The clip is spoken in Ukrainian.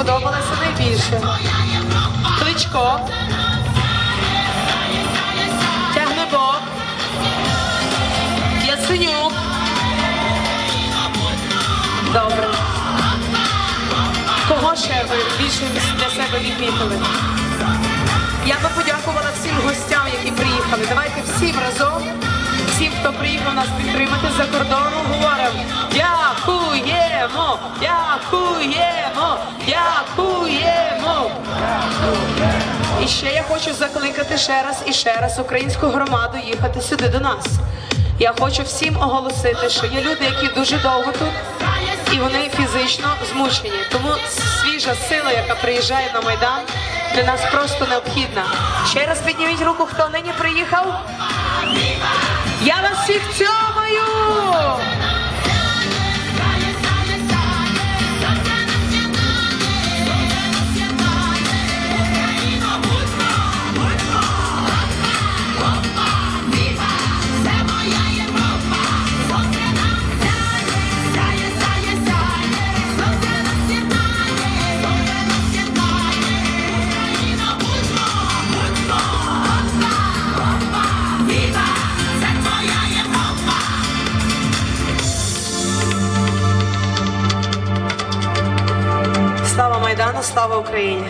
сподобалася найбільше? Кличко. Тягнебок. Ясенюк. Добре. Кого ще ви більше для себе відмітили? Я би подякувала всім гостям, які приїхали. Давайте всім разом, всім, хто приїхав нас підтримати за кордону, говоримо дякуємо, дякуємо, дякуємо. І ще я хочу закликати ще раз і ще раз українську громаду їхати сюди до нас. Я хочу всім оголосити, що є люди, які дуже довго тут, і вони фізично змучені. Тому свіжа сила, яка приїжджає на майдан, для нас просто необхідна. Ще раз підніміть руку, хто нині приїхав. Я вас всіх цьомаю! Слава слава Україні!